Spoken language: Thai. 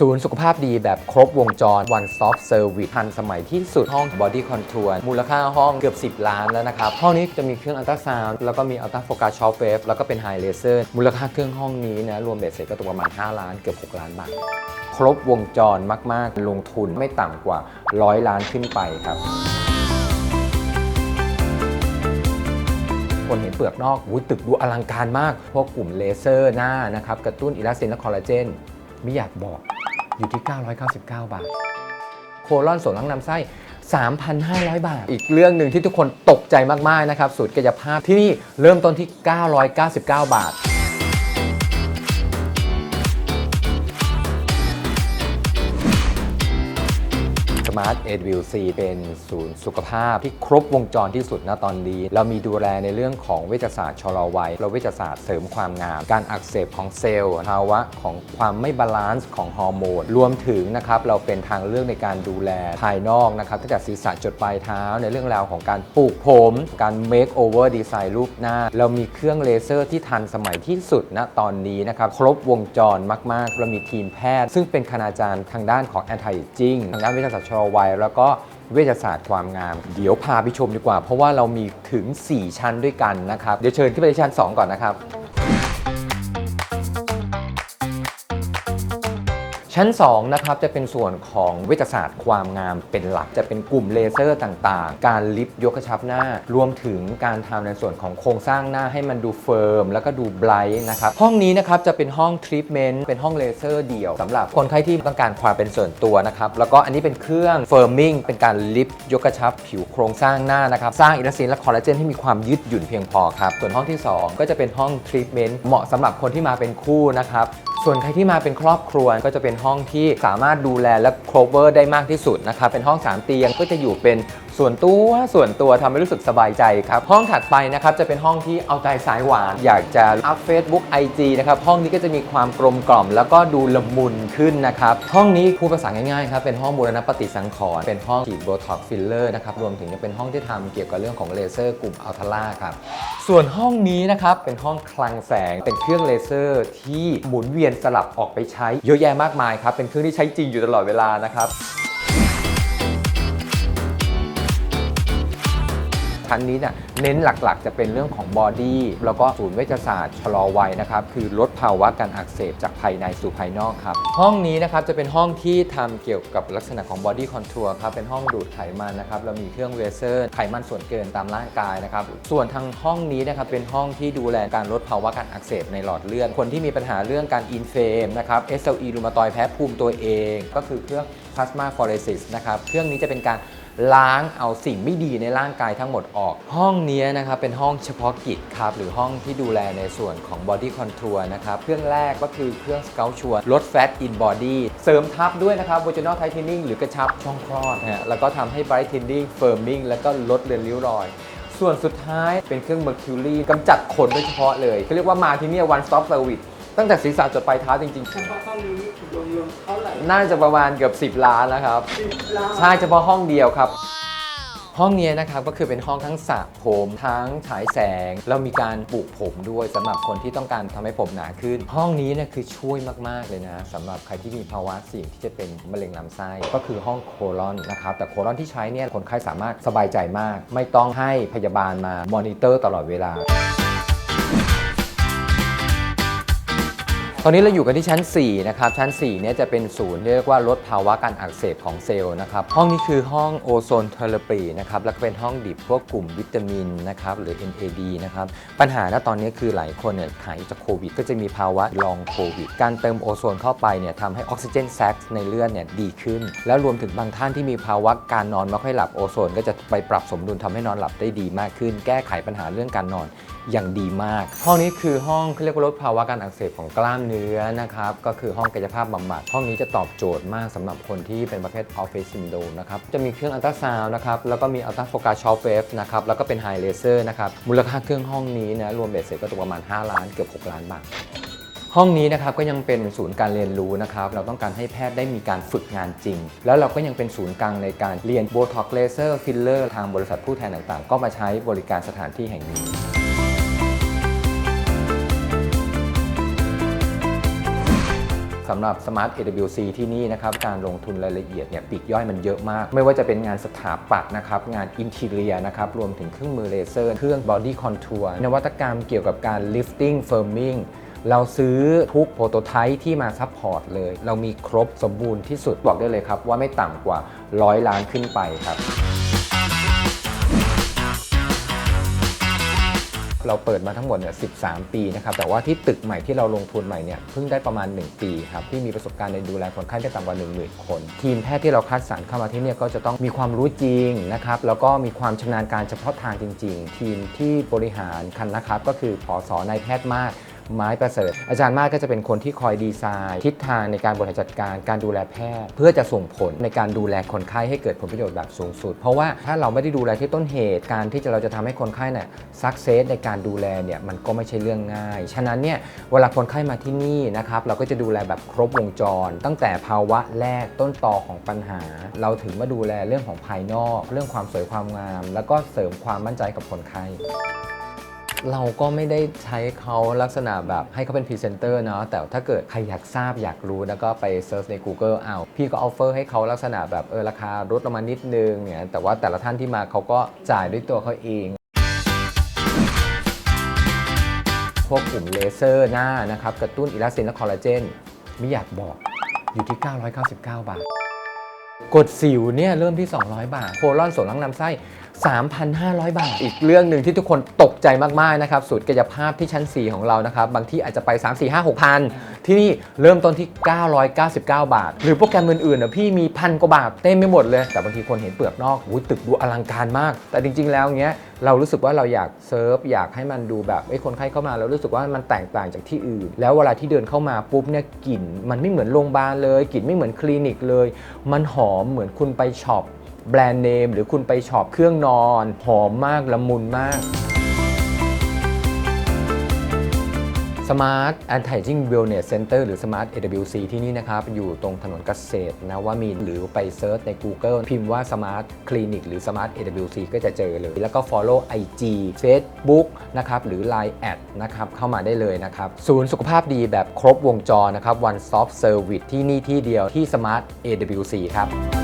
ศูนย์สุขภาพดีแบบครบวงจร One Stop Service ทันสมัยที่สุดห้อง Body Contour มูลค่าห้องเกือบ 10 ล้านแล้วนะครับ ห้องนี้จะมีเครื่องอัลตราซาวด์แล้วก็มีอัลตราโฟกัสช็อคเวฟแล้วก็เป็นไฮเลเซอร์มูลค่าเครื่องห้องนี้นะ รวมเบ็ดเสร็จก็ตกประมาณ 5 ล้านเกือบ 6 ล้านบาท ครบวงจรมาก ๆ ลงทุนไม่ต่ำกว่า 100 ล้านขึ้นไปครับคนเห็นเปลือกนอกอุ๊ยตึกดูอลังการมาก พวกกลุ่มเลเซอร์หน้านะครับ กระตุ้นอิลาสตินและคอลลาเจน ไม่อยากบอก อยู่ที่ 999 บาท โคลอนส่วนล่างลำไส้ 3,500 บาท อีกเรื่องหนึ่งที่ทุกคนตกใจมากๆนะครับสูตรกายภาพที่นี่เริ่มต้นที่ 999 บาท Smart e d v i l C เป็นศูนย์สุขภาพที่ครบวงจรที่สุดณตอนนี้ เรามีดูแลในเรื่องของเวชศาสตร์ชะลอวัยและเวชศาสตร์เสริมความงาม การอักเสบของเซลล์ภาวะของความไม่บาลานซ์ของฮอร์โมน รวมถึงนะครับเราเป็นทางเลือกในการดูแลภายนอกนะครับตั้งแต่ศีรษะจดปลายเท้าในเรื่องราวของการปลูกผม การ make over design รูปหน้า เรามีเครื่องเลเซอร์ที่ทันสมัยที่สุดณตอนนี้นะครับครบวงจรมาก ๆ เรามีทีมแพทย์ ซึ่งเป็นคณาจารย์ทางด้านของ anti aging ทางด้านเวชศาสตร์ชะลอวัยแล้วก็เวชศาสตร์ความงาม เดี๋ยวพาไปชมดีกว่า เพราะว่าเรามีถึง 4 ชั้นด้วยกันนะครับ เดี๋ยวเชิญขึ้นไปที่ชั้น 2 ก่อนนะครับ ชั้น 2 นะครับ จะเป็นส่วนของเวชศาสตร์ความงามเป็นหลัก จะเป็นกลุ่มเลเซอร์ต่างๆ การลิฟต์ยกกระชับหน้า รวมถึงการทำในส่วนของโครงสร้างหน้าให้มันดูเฟิร์ม แล้วก็ดูไบรท์นะครับ ห้องนี้นะครับจะเป็นห้องทรีทเมนต์เป็นห้องเลเซอร์เดี่ยวสำหรับคนไข้ที่ต้องการความเป็นส่วนตัวนะครับ แล้วก็อันนี้เป็นเครื่องเฟิร์มมิ่งเป็นการลิฟต์ยกกระชับผิวโครงสร้างหน้านะครับ สร้างอิลาสตินและคอลลาเจนให้มีความยืดหยุ่นเพียงพอครับ ส่วนห้องที่ 2 ก็จะเป็นห้องทรีทเมนต์เหมาะสำหรับคนที่มาเป็นคู่นะครับ ส่วนใครที่มาเป็นครอบครัวก็จะเป็นห้องที่สามารถดูแลและ cover ได้มากที่สุดนะครับเป็นห้อง 3 เตียงก็จะอยู่เป็น ส่วนตัวส่วนตัวทำให้รู้สึกสบายใจครับ ห้องถัดไปนะครับจะเป็นห้องที่เอาใจสายหวาน อยากจะอัพ Facebook IG นะครับ ห้องนี้ก็จะมีความกลมกล่อม แล้วก็ดูละมุนขึ้นนะครับ ห้องนี้พูดภาษาง่ายๆครับ เป็นห้องบูรณปฏิสังขรณ์เป็นห้องฉีดโบท็อกฟิลเลอร์นะครับ รวมถึงจะเป็นห้องที่ทำเกี่ยวกับเรื่องของเลเซอร์กลุ่มอัลทราครับ ส่วนห้องนี้นะครับเป็นห้องคลังแสง เป็นเครื่องเลเซอร์ที่หมุนเวียนสลับออกไปใช้เยอะแยะมากมายครับ เป็นเครื่องที่ใช้จริงอยู่ตลอดเวลานะครับ ชั้นนี้เนี่ยเน้นหลักๆ จะเป็นเรื่องของบอดี้แล้วก็ศูนย์เวชศาสตร์ชะลอวัยนะครับ คือลดภาวะการอักเสบจากภายในสู่ภายนอกครับ ห้องนี้นะครับจะเป็นห้องที่ทำเกี่ยวกับลักษณะของบอดี้คอนทัวร์ครับ เป็นห้องดูดไขมันนะครับ เรามีเครื่องเลเซอร์ไขมันส่วนเกินตามร่างกายนะครับ ส่วนทางห้องนี้นะครับเป็นห้องที่ดูแลการลดภาวะการอักเสบในหลอดเลือด คนที่มีปัญหาเรื่องการอินเฟมนะครับ SLE รูมาตอยแพ้ภูมิตัวเอง ก็คือเครื่อง plasma phoresis นะครับ เครื่องนี้จะเป็นการ ล้างเอาสิ่งไม่ดีในร่างกายทั้งหมดออก ห้องนี้นะครับเป็นห้องเฉพาะกิจครับ หรือห้องที่ดูแลในส่วนของ Body Contour นะครับ เครื่องแรกก็คือเครื่อง Scout Sure ลด Fat in Body เสริมทับด้วยนะครับ Vaginal Tightening หรือกระชับช่องคลอดฮะแล้วก็ทำให้ Brightening Firming แล้วก็ลดเลือนริ้วรอยส่วนสุดท้ายเป็นเครื่อง Mercury กำจัดขนโดยเฉพาะเลยเขาเรียกว่ามาที่นี่ One Stop Service ตั้งแต่ศีรษะจดปลายเท้าจริง เฉพาะห้องนี้รวมๆเท่าไหร่ๆ น่าจะประมาณเกือบ10 ล้านแล้วครับ สิบล้านใช่เฉพาะห้องเดียวครับ ห้องนี้นะครับก็คือเป็นห้องทั้งสระผมทั้งฉายแสงแล้วมีการปลูกผมด้วยสำหรับคนที่ต้องการทำให้ผมหนาขึ้น ห้องนี้เนี่ยคือช่วยมาก ๆ เลยนะสำหรับใครที่มีภาวะเสี่ยงที่จะเป็นมะเร็งลำไส้ก็คือห้องโคลอนนะครับแต่โคลอนที่ใช้เนี่ยคนไข้สามารถสบายใจมาก ไม่ต้องให้พยาบาลมามอนิเตอร์ตลอดเวลา ตอนนี้เราอยู่กันที่ชั้น 4 นะครับ ชั้น 4 เนี่ยจะเป็นศูนย์เรียกว่าลดภาวะการอักเสบของเซลล์นะครับ ห้องนี้คือห้องโอโซนเทอร์ปีนะครับ แล้วก็เป็นห้องดิบพวกกลุ่มวิตามินนะครับ หรือ NAD นะครับ ปัญหาณตอนนี้คือหลายคนเนี่ยหายจากโควิด ก็จะมีภาวะลองโควิด การเติมโอโซนเข้าไปเนี่ยทำให้ออกซิเจนแซกในเลือดเนี่ยดีขึ้น แล้วรวมถึงบางท่านที่มีภาวะการนอนไม่ค่อยหลับโอโซน ก็จะไปปรับสมดุลทำให้นอนหลับได้ดีมากขึ้น แก้ไขปัญหาเรื่องการนอนอย่างดีมาก ห้องนี้คือห้องเขาเรียกว่าลดภาวะการอักเสบของกล้ามเนื้อนะครับ ก็คือห้องกายภาพบำบัด ห้องนี้จะตอบโจทย์มากสำหรับคนที่เป็นประเภทออฟฟิศซินโดนะครับ จะมีเครื่องอัลตราซาวน์นะครับ แล้วก็มีอัลตราโฟกัสชอคเวฟนะครับ แล้วก็เป็นไฮเลเซอร์นะครับ มูลค่าเครื่องห้องนี้นะรวมเบ็ดเสร็จก็ตกประมาณ 5 ล้านเกือบ 6 ล้านบาทห้องนี้นะครับก็ยังเป็นศูนย์การเรียนรู้นะครับ เราต้องการให้แพทย์ได้มีการฝึกงานจริง แล้วเราก็ยังเป็นศูนย์กลางในการเรียนโบท็อกเลเซอร์ฟิลเลอร์ทางบริษัทผู้แทนต่างๆ ก็มาใช้บริการสถานที่แห่งนี้ สำหรับ Smart AWC ที่นี่นะครับการลงทุนรายละเอียดเนี่ยปีกย่อยมันเยอะมาก ไม่ว่าจะเป็นงานสถาปัตย์นะครับงานอินทีเรียนะครับรวมถึงเครื่องมือเลเซอร์ เครื่อง Body Contour นวัตกรรมเกี่ยวกับการ lifting firming เราซื้อทุกโปรโตไทป์ที่มาซัพพอร์ตเลย เรามีครบสมบูรณ์ที่สุดบอกได้เลยครับว่าไม่ต่ำกว่า 100 ล้านขึ้นไปครับ เราเปิดมาทั้งหมดเนี่ย13 ปีนะครับแต่ว่าที่ตึกใหม่ที่เราลงทุนใหม่เนี่ยเพิ่งได้ประมาณ 1 ปีครับที่มีประสบการณ์ในดูแลคนไข้ได้ต่ำกว่า 10,000 คน ทีมแพทย์ที่เราคัดสรรเข้ามาที่เนี่ยก็จะต้องมีความรู้จริงนะครับแล้วก็มีความชำนาญการเฉพาะทางจริง ๆ ทีมที่บริหารคันนะครับก็คือผอสอนายแพทย์มาก ไม้ประเสริฐ อาจารย์มากก็จะเป็นคนที่คอยดีไซน์ ทิศทางในการบริหารจัดการการดูแลแพทย์ เพื่อจะส่งผลในการดูแลคนไข้ให้เกิดผลประโยชน์แบบสูงสุด เพราะว่าถ้าเราไม่ได้ดูแลที่ต้นเหตุการที่จะเราจะทำให้คนไข้เนี่ยสักเซสในการดูแลเนี่ยมันก็ไม่ใช่เรื่องง่าย ฉะนั้นเนี่ยเวลาคนไข้มาที่นี่นะครับเราก็จะดูแลแบบครบวงจร ตั้งแต่ภาวะแรกต้นตอของปัญหา เราถึงมาดูแลเรื่องของภายนอก เรื่องความสวยความงาม แล้วก็เสริมความมั่นใจกับคนไข้ เราก็ไม่ได้ใช้เขาลักษณะแบบให้เขาเป็นพรีเซนเตอร์เนาะแต่ถ้าเกิดใครอยากทราบอยากรู้แล้วก็ไปเซิร์ชใน Google เอาพี่ก็ออฟเฟอร์ให้เขาลักษณะแบบเออราคาลดลงมานิดนึงเนี่ยแต่ว่าแต่ละท่านที่มาเขาก็จ่ายด้วยตัวเขาเองพวกกลุ่มเลเซอร์หน้านะครับกระตุ้นอิลาสตินและคอลลาเจนไม่อยากบอกอยู่ที่ 999 บาท กดสิวเนี่ยเริ่มที่ 200 บาท โคลอนส่วนล่างลำไส้ 3,500 บาท อีกเรื่องหนึ่งที่ทุกคนตกใจมากๆนะครับสูตรกายภาพที่ชั้น 4 ของเรานะครับ บางที่อาจจะไป 3 4 5 6พันที่นี่เริ่มต้นที่ 999 บาท หรือโปรแกรมอื่นๆนะพี่มีพันกว่าบาทเต็มไปหมดเลย แต่บางทีคนเห็นเปลือกนอกอุ้ยตึกดูอลังการมาก แต่จริง ๆ แล้วเงี้ยเรารู้สึกว่าเราอยากเซิร์ฟอยากให้มันดูแบบไอ้คนไข้เข้ามาแล้วรู้สึกว่ามันแตกต่างจากที่อื่น แล้วเวลาที่เดินเข้ามาปุ๊บเนี่ยกลิ่น มันไม่เหมือนโรงพยาบาลเลยกลิ่นไม่เหมือนคลินิกเลย มันหอมเหมือนคุณไปช็อป แบรนด์เนม หรือคุณไปช็อปเครื่องนอน หอมมากละมุนมาก Smart Anti-Aging Wellness Center หรือ Smart AWC ที่นี่นะครับ อยู่ตรงถนนเกษตรนะว่ามีหรือไปเซิร์ชใน Google พิมพ์ว่า Smart Clinic หรือ Smart AWC ก็จะเจอเลย แล้วก็ Follow IG Facebook นะครับ หรือ Line แอดนะครับ เข้ามาได้เลยนะครับ ศูนย์สุขภาพดีแบบครบวงจรนะครับ One Stop Service ที่นี่ที่เดียวที่ Smart AWC ครับ